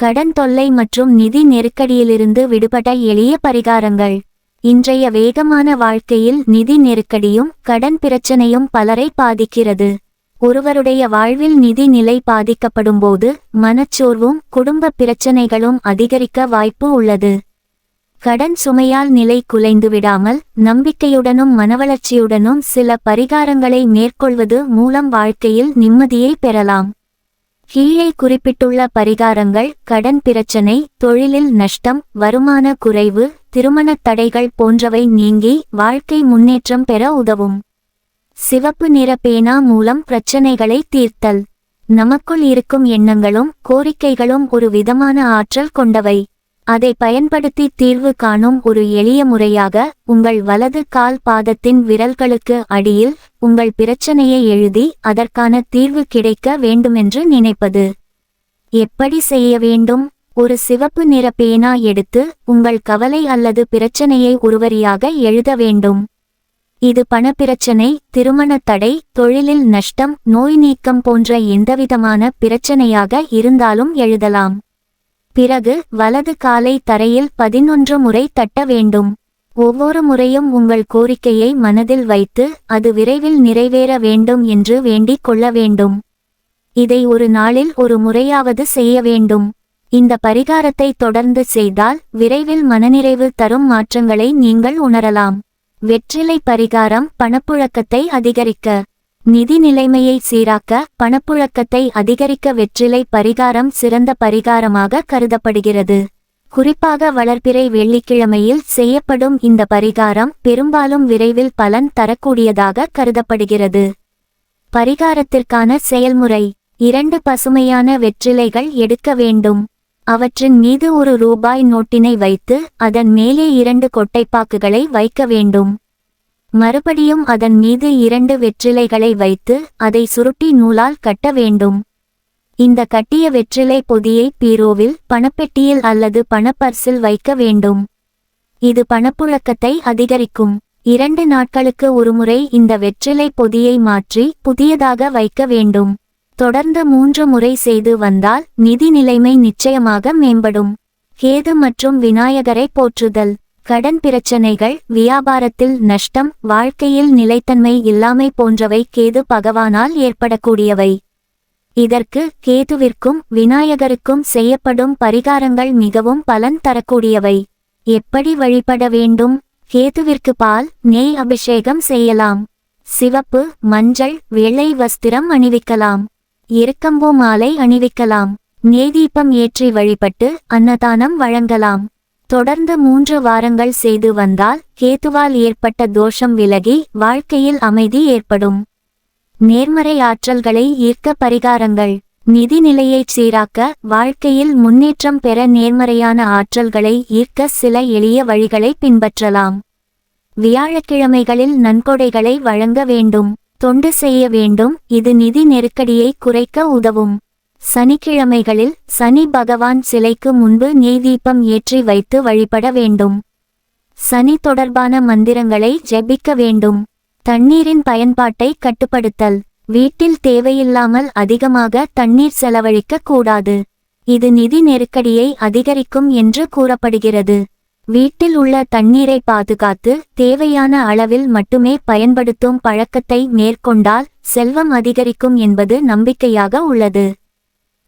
கடன் தொல்லை மற்றும் நிதி நெருக்கடியிலிருந்து விடுபட எளிய பரிகாரங்கள். இன்றைய வேகமான வாழ்க்கையில் நிதி நெருக்கடியும் கடன் பிரச்சனையும் பலரை பாதிக்கிறது. ஒருவருடைய வாழ்வில் நிதி நிலை பாதிக்கப்படும்போது மனச்சோர்வும் குடும்ப பிரச்சனைகளும் அதிகரிக்க வாய்ப்பு உள்ளது. கடன் சுமையால் நிலை குலைந்து விடாமல் நம்பிக்கையுடனும் மனவளர்ச்சியுடனும் சில பரிகாரங்களை மேற்கொள்வது மூலம் வாழ்க்கையில் நிம்மதியை பெறலாம். கீழே குறிப்பிட்டுள்ள பரிகாரங்கள் கடன் பிரச்சனை தொழிலில் நஷ்டம் வருமான குறைவு திருமணத் தடைகள் போன்றவை நீங்கி வாழ்க்கை முன்னேற்றம் பெற உதவும். சிவப்பு நிற பேனா மூலம் பிரச்சனைகளை தீர்த்தல். நமக்குள் இருக்கும் எண்ணங்களும் கோரிக்கைகளும் ஒரு விதமான ஆற்றல் கொண்டவை. அதை பயன்படுத்தி தீர்வு காணும் ஒரு எளிய முறையாக உங்கள் வலது கால் பாதத்தின் விரல்களுக்கு அடியில் உங்கள் பிரச்சனையை எழுதி அதற்கான தீர்வு கிடைக்க வேண்டுமென்று நினைப்பது. எப்படி செய்ய வேண்டும்? ஒரு சிவப்பு நிற பேனா எடுத்து உங்கள் கவலை அல்லது பிரச்சனையை ஒருவரியாக எழுத வேண்டும். இது பணப்பிரச்சனை திருமணத் தடை தொழிலில் நஷ்டம் நோய் நீக்கம் போன்ற எந்தவிதமான பிரச்சனையாக இருந்தாலும் எழுதலாம். பிறகு வலது காலை தரையில் பதினொன்று முறை தட்ட வேண்டும். ஒவ்வொரு முறையும் உங்கள் கோரிக்கையை மனதில் வைத்து அது விரைவில் நிறைவேற வேண்டும் என்று வேண்டிக் கொள்ள வேண்டும். இதை ஒரு நாளில் ஒரு முறையாவது செய்ய வேண்டும். இந்த பரிகாரத்தை தொடர்ந்து செய்தால் விரைவில் மனநிறைவு தரும் மாற்றங்களை நீங்கள் உணரலாம். வெற்றிலை பரிகாரம் பணப்புழக்கத்தை அதிகரிக்க. நிதி நிலைமையை சீராக்க பணப்புழக்கத்தை அதிகரிக்க வெற்றிலை பரிகாரம் சிறந்த பரிகாரமாக கருதப்படுகிறது. குறிப்பாக வளர்பிறை வெள்ளிக்கிழமையில் செய்யப்படும் இந்த பரிகாரம் பெரும்பாலும் விரைவில் பலன் தரக்கூடியதாக கருதப்படுகிறது. பரிகாரத்திற்கான செயல்முறை. இரண்டு பசுமையான வெற்றிலைகள் எடுக்க வேண்டும். அவற்றின் மீது ஒரு ரூபாய் நோட்டினை வைத்து அதன் மேலே இரண்டு கொட்டைப்பாக்குகளை வைக்க வேண்டும். மறுபடியும் அதன் மீது இரண்டு வெற்றிலைகளை வைத்து அதை சுருட்டி நூலால் கட்ட வேண்டும். இந்த கட்டிய வெற்றிலை பொதியை பீரோவில் பணப்பெட்டியில் அல்லது பணப்பர்சில் வைக்க வேண்டும். இது பணப்புழக்கத்தை அதிகரிக்கும். இரண்டு நாட்களுக்கு ஒருமுறை இந்த வெற்றிலை பொதியை மாற்றி புதியதாக வைக்க வேண்டும். தொடர்ந்து மூன்று முறை செய்து வந்தால் நிதி நிலைமை நிச்சயமாக மேம்படும். கேது மற்றும் விநாயகரை போற்றுதல். கடன் பிரச்சனைகள் வியாபாரத்தில் நஷ்டம் வாழ்க்கையில் நிலைத்தன்மை இல்லாமை போன்றவை கேது பகவானால் ஏற்படக்கூடியவை. இதற்கு கேதுவிற்கும் விநாயகருக்கும் செய்யப்படும் பரிகாரங்கள் மிகவும் பலன் தரக்கூடியவை. எப்படி வழிபட வேண்டும்? கேதுவிற்கு பால் நெய் அபிஷேகம் செய்யலாம். சிவப்பு மஞ்சள் வெள்ளை வஸ்திரம் அணிவிக்கலாம். எருக்கம்பூ மாலை அணிவிக்கலாம். நேதீபம் ஏற்றி வழிபட்டு அன்னதானம் வழங்கலாம். தொடர்ந்து மூன்று வாரங்கள் செய்து வந்தால் கேத்துவால் ஏற்பட்ட தோஷம் விலகி வாழ்க்கையில் அமைதி ஏற்படும். நேர்மறை ஆற்றல்களை ஈர்க்க பரிகாரங்கள். நிதி நிலையைச் சீராக்க வாழ்க்கையில் முன்னேற்றம் பெற நேர்மறையான ஆற்றல்களை ஈர்க்க சில எளிய வழிகளை பின்பற்றலாம். வியாழக்கிழமைகளில் நன்கொடைகளை வழங்க வேண்டும். தொண்டு செய்ய வேண்டும். இது நிதி நெருக்கடியை குறைக்க உதவும். சனிக்கிழமைகளில் சனி பகவான் சிலைக்கு முன்பு நெய் தீபம் ஏற்றி வைத்து வழிபட வேண்டும். சனி தொடர்பான மந்திரங்களை ஜெபிக்க வேண்டும். தண்ணீரின் பயன்பாட்டை கட்டுப்படுத்தல். வீட்டில் தேவையில்லாமல் அதிகமாக தண்ணீர் செலவழிக்க கூடாது. இது நிதி நெருக்கடியை அதிகரிக்கும் என்று கூறப்படுகிறது. வீட்டில் உள்ள தண்ணீரை பாதுகாத்து தேவையான அளவில் மட்டுமே பயன்படுத்தும் பழக்கத்தை மேற்கொண்டால் செல்வம் அதிகரிக்கும் என்பது நம்பிக்கையாக உள்ளது.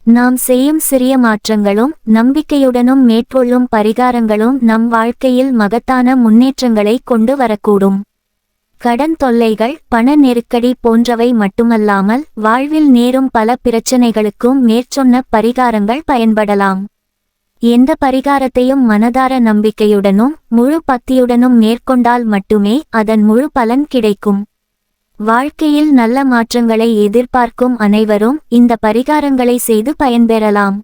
நாம் செய்யும் சிறிய மாற்றங்களும் நம்பிக்கையுடனும் மேற்கொள்ளும் பரிகாரங்களும் நம் வாழ்க்கையில் மகத்தான முன்னேற்றங்களை கொண்டு வரக்கூடும். கடன் தொல்லைகள் பண நெருக்கடி போன்றவை மட்டுமல்லாமல் வாழ்வில் நேரும் பல பிரச்சனைகளுக்கும் மேற்சொன்ன பரிகாரங்கள் பயன்படலாம். எந்த பரிகாரத்தையும் மனதார நம்பிக்கையுடனும் முழு பக்தியுடனும் மேற்கொண்டால் மட்டுமே அதன் முழு பலன் கிடைக்கும். வாழ்க்கையில் நல்ல மாற்றங்களை எதிர்பார்க்கும் அனைவரும் இந்த பரிகாரங்களை செய்து பயன்பெறலாம்.